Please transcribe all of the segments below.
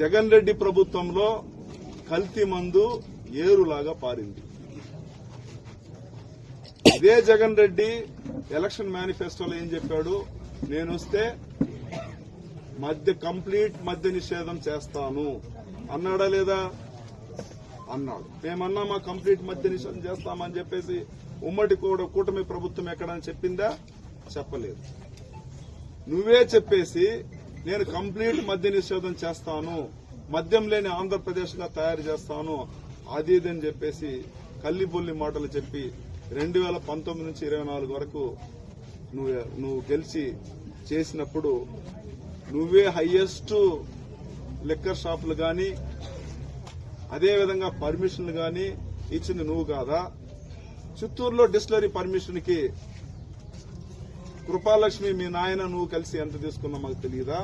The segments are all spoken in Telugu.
జగన్ రెడ్డి ప్రభుత్వంలో కల్తీ మందు ఏరులాగా పారింది. ఇదే జగన్ రెడ్డి ఎలక్షన్ మేనిఫెస్టోలో ఏం చెప్పాడు? నేను వస్తే మద్య కంప్లీట్ మద్య నిషేధం చేస్తాను. అన్నాడా లేదా? అన్నాడు. మేమన్నా మా కంప్లీట్ మద్య నిషేధం చేస్తామని చెప్పేసి ఉమ్మడి కూడా కూటమి ప్రభుత్వం ఎక్కడని చెప్పిందా? చెప్పలేదు. నువ్వే చెప్పేసి నేను కంప్లీట్ మద్య నిషేధం చేస్తాను. మద్యం లేని ఆంధ్రప్రదేశ్గా తయారు చేస్తాను. అది ఇది అని చెప్పేసి కల్లిబొల్లి మాటలు చెప్పి రెండు వేల పంతొమ్మిది నుంచి ఇరవై నాలుగు వరకు నువ్వు నువ్వు గెలిచి చేసినప్పుడు నువ్వే హయ్యెస్ట్ లిక్కర్ షాపులు గాని అదేవిధంగా పర్మిషన్లు గాని ఇచ్చింది నువ్వు కాదా? చిత్తూరులో డిస్టిలరీ పర్మిషన్కి కృపాలక్ష్మి మీ నాయన నువ్వు కలిసి ఎంత తీసుకున్నా మాకు తెలియదా?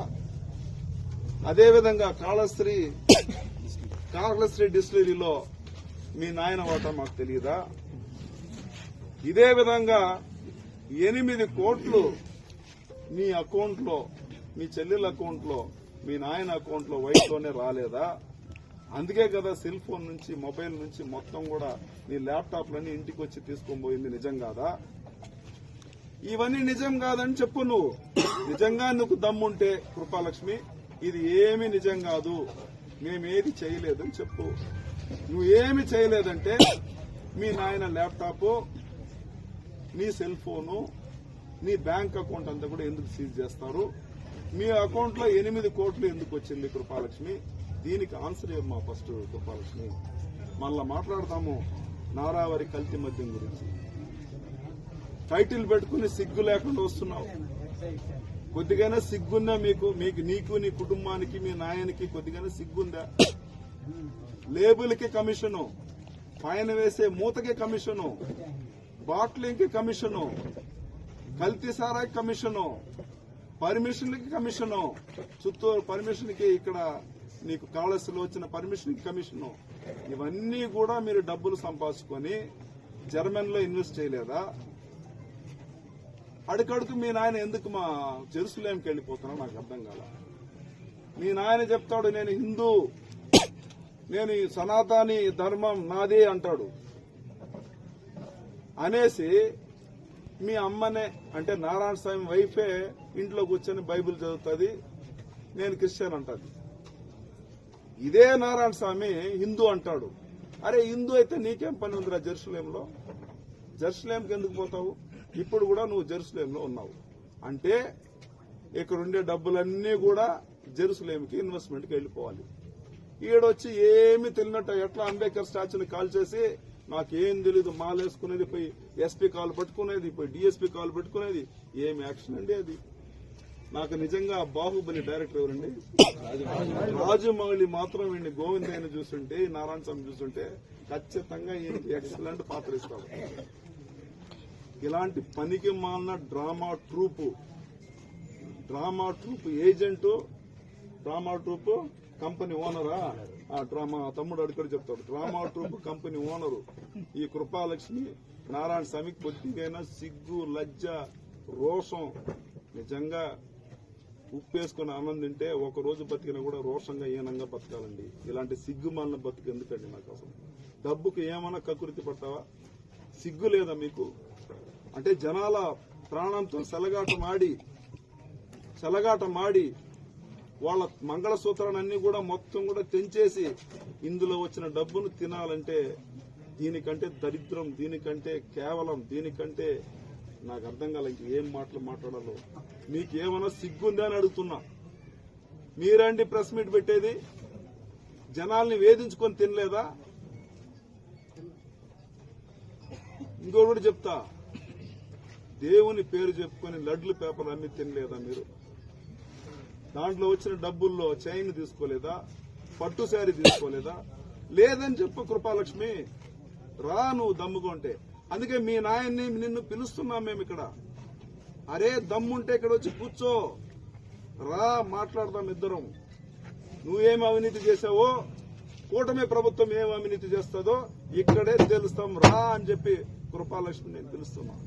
అదేవిధంగా కాళశ్రీ కాళశ్రీ డిస్టిలరీలో మీ నాయన వాటా మాకు తెలియదా? ఇదే విధంగా ఎనిమిది కోట్లు మీ అకౌంట్లో మీ చెల్లెల అకౌంట్లో మీ నాయన అకౌంట్లో వైట్లోనే రాలేదా? అందుకే కదా సెల్ ఫోన్ నుంచి మొబైల్ నుంచి మొత్తం కూడా నీ ల్యాప్టాప్లన్నీ ఇంటికి వచ్చి తీసుకొని పోయింది నిజం కాదా? ఇవన్నీ నిజం కాదని చెప్పు నువ్వు. నిజంగా నువ్వు దమ్ముంటే కృపాలక్ష్మి ఇది ఏమి నిజం కాదు. మేమేది చేయలేదని చెప్పు. నువ్వు ఏమి చేయలేదంటే మీ నాయన ల్యాప్టాప్ నీ సెల్ ఫోను నీ బ్యాంక్ అకౌంట్ అంతా కూడా ఎందుకు సీజ్ చేస్తారు? మీ అకౌంట్లో ఎనిమిది కోట్లు ఎందుకు వచ్చింది కృపాలక్ష్మి? దీనికి ఆన్సర్ మా ఫస్ట్ కృపాలక్ష్మి? మళ్ళా మాట్లాడదాము నారావరి కల్తీ మద్యం గురించి. టైటిల్ పెట్టుకుని సిగ్గు లేకుండా వస్తున్నావు. కొద్దిగానే సిగ్గుందా మీకు? మీకు నీకు నీ కుటుంబానికి మీ నాయనకి కొద్దిగానే సిగ్గుందా? లేబుల్కి కమిషను పైన వేసే మూతకి కమిషను బాట్లింగ్కి కమిషను కల్తీ సారాకి కమిషను పర్మిషన్లకి కమిషను చిత్తూరు పర్మిషన్కి ఇక్కడ నీకు కాళస్లో వచ్చిన పర్మిషన్కి కమిషను. ఇవన్నీ కూడా మీరు డబ్బులు సంపాదించుకొని జర్మన్లో ఇన్వెస్ట్ చేయలేదా? అడుకడుకు మీ నాయన ఎందుకు మా జెరూసలేంకి వెళ్ళిపోతున్నా నాకు అర్థం కాల. మీ నాయన చెప్తాడు నేను హిందూ నేను సనాతని ధర్మం నాదే అంటాడు. అనేసి మీ అమ్మనే అంటే నారాయణ స్వామి వైఫే ఇంట్లో కూర్చొని బైబిల్ చదువుతుంది నేను క్రిస్టియన్ అంటది. ఇదే నారాయణ స్వామి హిందూ అంటాడు. అరే హిందూ అయితే నీకేం పని ఉందిరా జెరూసలేంలో? జెరూసలేంకి ఎందుకు పోతావు? ఇప్పుడు కూడా నువ్వు జెరూసలేంలో ఉన్నావు. అంటే ఇక్కడ ఉండే డబ్బులన్నీ కూడా జెరూసలేంకి ఇన్వెస్ట్మెంట్కి వెళ్ళిపోవాలి. ఈడొచ్చి ఏమి తెలియనట్టు ఎట్లా అంబేద్కర్ స్టాచ్యూని కాల్ చేసి నాకేం తెలీదు మాలేసుకునేది పోయి ఎస్పీ కాల్ పట్టుకునేది పోయి డిఎస్పీ కాల్ పట్టుకునేది ఏమి యాక్షన్ అండి అది? నాకు నిజంగా బాహుబలి డైరెక్టర్ ఎవరండి? రాజమౌళి మాత్రం వీడిని గోవిందయ్యని చూస్తుంటే నారాయణ స్వామి చూస్తుంటే ఖచ్చితంగా ఈయనకి ఎక్సలెంట్ పాత్ర ఇస్తాడు ఇలాంటి పనికి మాలిన drama troupe. Drama troupe agent drama troupe company ఓనరా? ఆ డ్రామా తమ్ముడు అడుగుడు చెప్తాడు. Drama troupe company owner. ఈ కృపాలక్ష్మి నారాయణ స్వామికి కొద్దిగైనా సిగ్గు లజ్జ రోషం. నిజంగా ఉప్పేసుకుని ఆనందింటే తింటే ఒక రోజు బతికినా కూడా రోషంగా ఈనంగా బతకాలండి. ఇలాంటి సిగ్గు మాలిన బతుకు ఎందుకండి నాకు అసలు? డబ్బుకు ఏమైనా కకృతి పడతావా? సిగ్గు లేదా మీకు? అంటే జనాల ప్రాణంతో సెలగాటమాడి సెలగాటమాడి చెలగాట మాడి వాళ్ళ మంగళసూత్రాన్ని కూడా మొత్తం కూడా తెంచేసి ఇందులో వచ్చిన డబ్బును తినాలంటే దీనికంటే దరిద్రం దీనికంటే కేవలం దీనికంటే నాకు అర్థం కాలేదు ఏం మాటలు మాట్లాడాలో. మీకు ఏమైనా సిగ్గుందా అని అడుగుతున్నా. మీరండి ప్రెస్ మీట్ పెట్టేది. జనాల్ని వేధించుకొని తినలేదా? ఇంకోటి కూడా చెప్తా. దేవుని పేరు చెప్పుకొని లడ్లు పేపర్లు అమ్మి తినలేదా మీరు? దాంట్లో వచ్చిన డబ్బుల్లో చైన్ తీసుకోలేదా? పట్టు శారీ తీసుకోలేదా? లేదని చెప్పు కృపాలక్ష్మి. రా నువ్వు దమ్ముకుంటే అందుకే మీ నాయన్ని నిన్ను పిలుస్తున్నాం మేము ఇక్కడ. అరే దమ్ముంటే ఇక్కడ వచ్చి కూర్చో. రా మాట్లాడదాం ఇద్దరం. నువ్వేం అవినీతి చేసావో కూటమి ప్రభుత్వం ఏం అవినీతి చేస్తుందో ఇక్కడే తెలుస్తాం. రా అని చెప్పి కృపాలక్ష్మి నేను పిలుస్తున్నాను.